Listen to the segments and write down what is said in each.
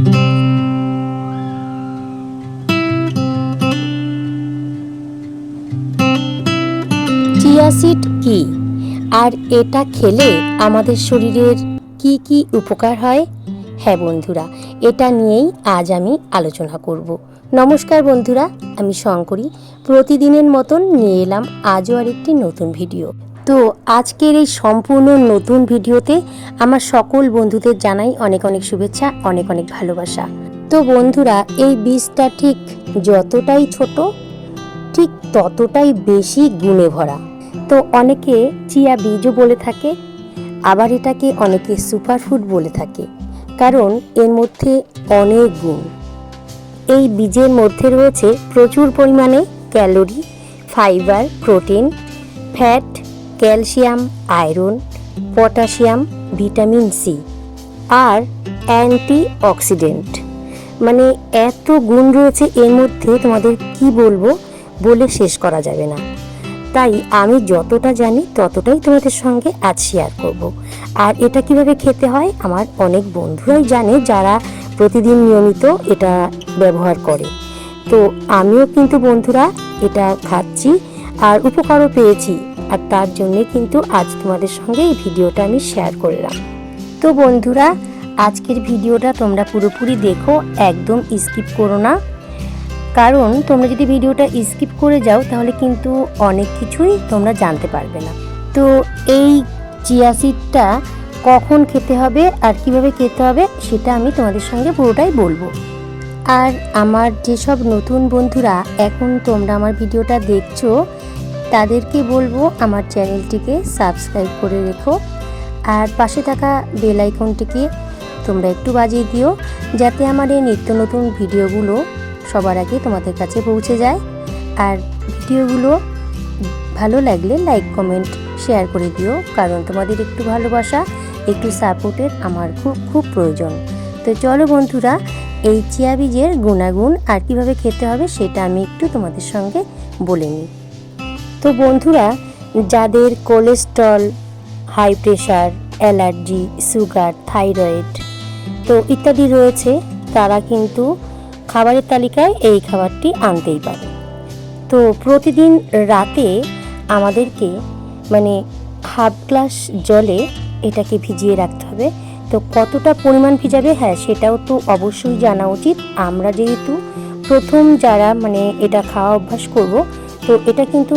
Chia seed কি? আর এটা খেলে আমাদের শরীরের কি কি উপকার হয়? হ্যাঁ বন্ধুরা, এটা নিয়েই আজ আমি আলোচনা করব। নমস্কার বন্ধুরা, আমি শঙ্করী। প্রতিদিনের মতন নিয়ে এলাম আজও আরেকটি নতুন ভিডিও। তো আজকের এই সম্পূর্ণ নতুন ভিডিওতে আমার সকল বন্ধুদের জানাই অনেক অনেক শুভেচ্ছা, অনেক অনেক ভালোবাসা। তো বন্ধুরা, এই বীজটা ঠিক যতটাই ছোট, ঠিক ততটাই বেশি গুণে ভরা। তো অনেকে চিয়া বীজও বলে থাকে, আবার এটাকে অনেকে সুপারফুড বলে থাকে, কারণ এর মধ্যে অনেক গুণ। এই বীজের মধ্যে রয়েছে প্রচুর পরিমাণে calorie fibre protein fat calcium, iron, potassium, vitamin C আর অ্যান্টি অক্সিডেন্ট মানে এত গুণ রয়েছে এর মধ্যে তোমাদের কি বলব বলে শেষ করা যাবে না। তাই আমি যতটা জানি ততটাই তোমাদের সঙ্গে আজ শেয়ার করব। আর এটা কীভাবে খেতে হয় আমার অনেক বন্ধুরাই জানে যারা প্রতিদিন নিয়মিত এটা ব্যবহার করে। তো আমিও কিন্তু বন্ধুরা এটা খাচ্ছি আর উপকারও পেয়েছি। আর তার জন্যে কিন্তু আজ তোমাদের সঙ্গে এই ভিডিওটা আমি শেয়ার করলাম। তো বন্ধুরা, আজকের ভিডিওটা তোমরা পুরোপুরি দেখো, একদম স্কিপ করো না। কারণ তোমরা যদি ভিডিওটা স্কিপ করে যাও, তাহলে কিন্তু অনেক কিছুই তোমরা জানতে পারবে না। তো এই চিয়া সিডটা কখন খেতে হবে আর কীভাবে খেতে হবে, সেটা আমি তোমাদের সঙ্গে পুরোটাই বলব। আর আমার যেসব নতুন বন্ধুরা এখন তোমরা আমার ভিডিওটা দেখছ তাদেরকে বলব আমার চ্যানেলটিকে সাবস্ক্রাইব করে রেখো। আর পাশে থাকা বেল আইকনটিকে তোমরা একটু বাজিয়ে দিও, যাতে আমার এই নিত্য নতুন ভিডিওগুলো সবার আগে তোমাদের কাছে পৌঁছে যায়। আর ভিডিওগুলো ভালো লাগলে লাইক, কমেন্ট, শেয়ার করে দিও, কারণ তোমাদের একটু ভালোবাসা, একটু সাপোর্টের আমার খুব খুব প্রয়োজন। তো চলো বন্ধুরা, এই চিয়া বীজের গুণাগুণ আর কীভাবে খেতে হবে সেটা আমি একটু তোমাদের সঙ্গে বলে নিই। তো বন্ধুরা, যাদের cholesterol, high pressure, allergy, sugar, thyroid তো ইত্যাদি রয়েছে, তারা কিন্তু খাবারের তালিকায় এই খাবারটি আনতেই পারে। তো প্রতিদিন রাতে আমাদেরকে মানে হাফ গ্লাস জলে এটাকে ভিজিয়ে রাখতে হবে। তো কতটা পরিমাণ ভিজাবে? হ্যাঁ সেটাও তো অবশ্যই জানা উচিত। আমরা যেহেতু প্রথম যারা মানে এটা খাওয়া অভ্যাস করব, তো এটা কিন্তু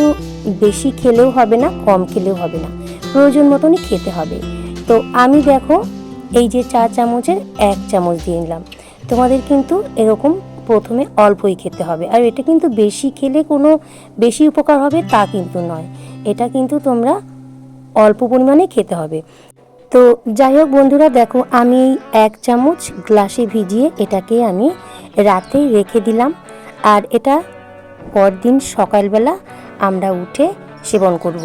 বেশি খেলেও হবে না, কম খেলেও হবে না। প্রয়োজন মতনই খেতে হবে। তো আমি দেখো এই যে চা চামচের এক চামচ দিয়ে নিলাম। তোমাদের কিন্তু এরকম প্রথমে অল্পই খেতে হবে। আর এটা কিন্তু বেশি খেলে কোনো বেশি উপকার হবে তা কিন্তু নয়। এটা কিন্তু তোমরা অল্প পরিমাণে খেতে হবে। তো যাই হোক বন্ধুরা, দেখো আমি এক চামচ গ্লাসে ভিজিয়ে এটাকে আমি রাতে রেখে দিলাম। আর এটা পরদিন সকালবেলা আমরা উঠে সেবন করব।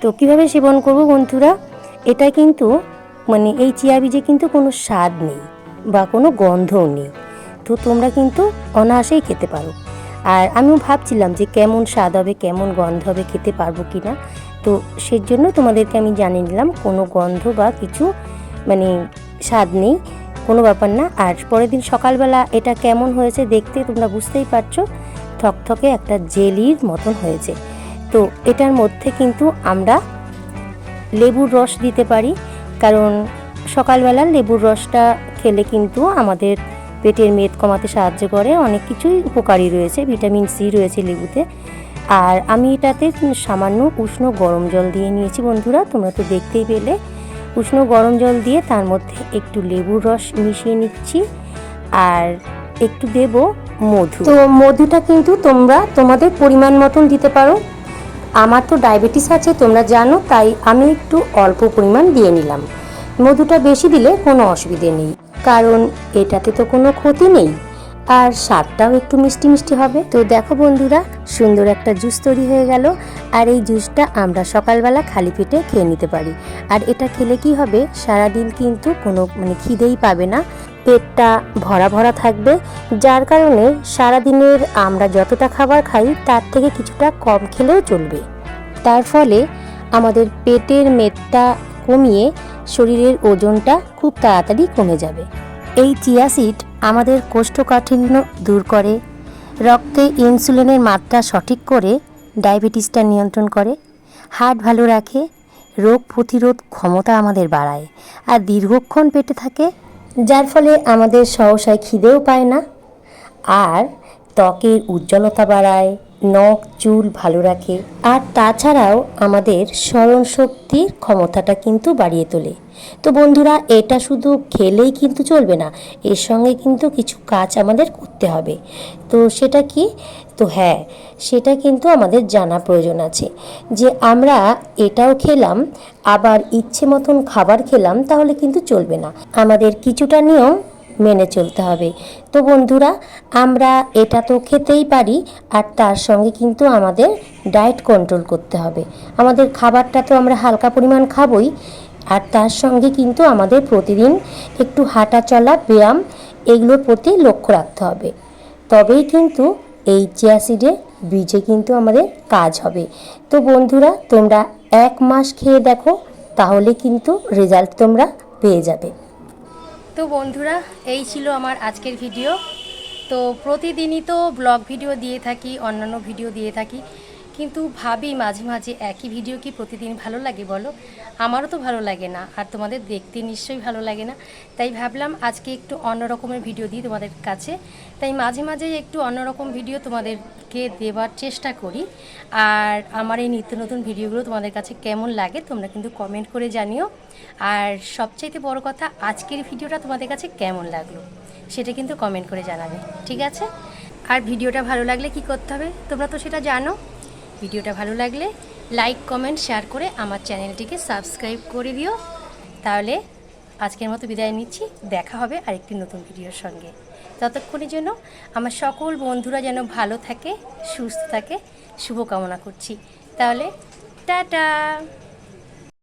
তো কীভাবে সেবন করব বন্ধুরা? এটা কিন্তু মানে এই চিয়া বীজে কিন্তু কোনো স্বাদ নেই বা কোনো গন্ধও নেই। তো তোমরা কিন্তু অনায়াসেই খেতে পারো। আর আমিও ভাবছিলাম যে কেমন স্বাদ হবে, কেমন গন্ধ হবে, খেতে পারব কি না তো সেজন্য তোমাদেরকে আমি জানিয়ে নিলাম, কোনো গন্ধ বা কিছু মানে স্বাদ নেই, কোনো ব্যাপার না। আর পরের দিন সকালবেলা এটা কেমন হয়েছে দেখতে তোমরা বুঝতেই পারছ থকথকে একটা জেলির মতন হয়েছে। তো এটার মধ্যে কিন্তু আমরা লেবুর রস দিতে পারি, কারণ সকালবেলা লেবুর রসটা খেলে কিন্তু আমাদের পেটের মেদ কমাতে সাহায্য করে। অনেক কিছুই উপকারী রয়েছে, ভিটামিন সি রয়েছে লেবুতে। আর আমি এটাতে সামান্য উষ্ণ গরম জল দিয়ে নিয়েছি বন্ধুরা, তোমরা তো দেখতেই পেলে। উষ্ণ গরম জল দিয়ে তার মধ্যে একটু লেবুর রস মিশিয়ে নিচ্ছি, আর একটু দেব মধু। তো মধুটা কিন্তু তোমরা তোমাদের পরিমাণ মতন দিতে পারো। আমার তো ডায়াবেটিস আছে, তোমরা জানো, তাই আমি একটু অল্প পরিমাণ দিয়ে নিলাম। মধুটা বেশি দিলে কোনো অসুবিধে নেই, কারণ এটাতে তো কোনো ক্ষতি নেই। আর স্বাদটাও একটু মিষ্টি মিষ্টি হবে। তো দেখো বন্ধুরা, সুন্দর একটা জুস তৈরি হয়ে গেল। আর এই জুসটা আমরা সকালবেলা খালি পেটে খেয়ে নিতে পারি। আর এটা খেলে কি হবে, সারাদিন কিন্তু কোনো মানে খিদেই পাবে না। পেটটা ভরা ভরা থাকবে। যার কারণে সারাদিনের আমরা যতটা খাবার খাই, তার থেকে কিছুটা কম খেলেও চলবে। তার ফলে আমাদের পেটের মেদটা কমিয়ে শরীরের ওজনটা খুব তাড়াতাড়ি কমে যাবে। এই চিয়া সিড আমাদের কোষ্ঠকাঠিন্য দূর করে। রক্তে ইনসুলিনের মাত্রা সঠিক করে ডায়াবেটিসটা নিয়ন্ত্রণ করে। হার্ট ভালো রাখে, রোগ প্রতিরোধ ক্ষমতা আমাদের বাড়ায় আর দীর্ঘক্ষণ পেটে থাকে, যার ফলে আমাদের সহসায় খিদেও পায় না। আর ত্বকের উজ্জ্বলতা বাড়ায় নখ, চুল ভালো রাখে। আর তাছাড়াও আমাদের স্মরণ শক্তির ক্ষমতাটা কিন্তু বাড়িয়ে তোলে। তো বন্ধুরা, এটা শুধু খেলেই কিন্তু চলবে না, এর সঙ্গে কিন্তু কিছু কাজ আমাদের করতে হবে। তো সেটা কি? তো হ্যাঁ সেটা কিন্তু আমাদের জানা প্রয়োজন আছে। যে আমরা এটাও খেলাম, আবার ইচ্ছে মতন খাবার খেলাম, তাহলে কিন্তু চলবে না। আমাদের কিছুটা নিয়ম মেনে চলতে হবে। তো বন্ধুরা, আমরা এটা তো খেতেই পারি, আর তার সঙ্গে কিন্তু আমাদের ডায়েট কন্ট্রোল করতে হবে। আমাদের খাবারটা তো আমরা হালকা পরিমাণ খাবই, আর তার সঙ্গে কিন্তু আমাদের প্রতিদিন একটু হাঁটা চলা, ব্যায়াম, এগুলোর প্রতি লক্ষ্য রাখতে হবে। তবেই কিন্তু এই চিয়াসিডে বীজে কিন্তু আমাদের কাজ হবে। তো বন্ধুরা, তোমরা এক মাস খেয়ে দেখো, তাহলে কিন্তু রেজাল্ট তোমরা পেয়ে যাবে। তো বন্ধুরা, এই ছিল আমার আজকের ভিডিও। তো প্রতিদিনই তো ব্লগ ভিডিও দিয়ে থাকি, অন্যান্য ভিডিও দিয়ে থাকি। কিন্তু ভাবি মাঝে মাঝে একই ভিডিও কি প্রতিদিন ভালো লাগে বলো? আমারও তো ভালো লাগে না, আর তোমাদের দেখতে নিশ্চয়ই ভালো লাগে না। তাই ভাবলাম আজকে একটু অন্য রকমের ভিডিও দিই তোমাদের কাছে। তাই মাঝে মাঝে একটু অন্যরকম ভিডিও তোমাদেরকে দেওয়ার চেষ্টা করি। আর আমার এই নিত্য নতুন ভিডিওগুলো তোমাদের কাছে কেমন লাগে তোমরা কিন্তু কমেন্ট করে জানিও। আর সবচাইতে বড় কথা, আজকের ভিডিওটা তোমাদের কাছে কেমন লাগল, সেটা কিন্তু কমেন্ট করে জানাবে, ঠিক আছে? আর ভিডিওটা ভালো লাগলে কি করতে হবে? তোমরা তো সেটা জানো। ভিডিওটা ভালো লাগলে লাইক কমেন্ট শেয়ার করে আমার চ্যানেলটিকে সাবস্ক্রাইব করে দিও। তাহলে আজকের মতো বিদায় নিচ্ছি। দেখা হবে আরেকটি নতুন ভিডিওর সঙ্গে। ততক্ষণের জন্য আমার সকল বন্ধুরা যেন ভালো থাকে, সুস্থ থাকে, শুভকামনা করছি। তাহলে টাটা!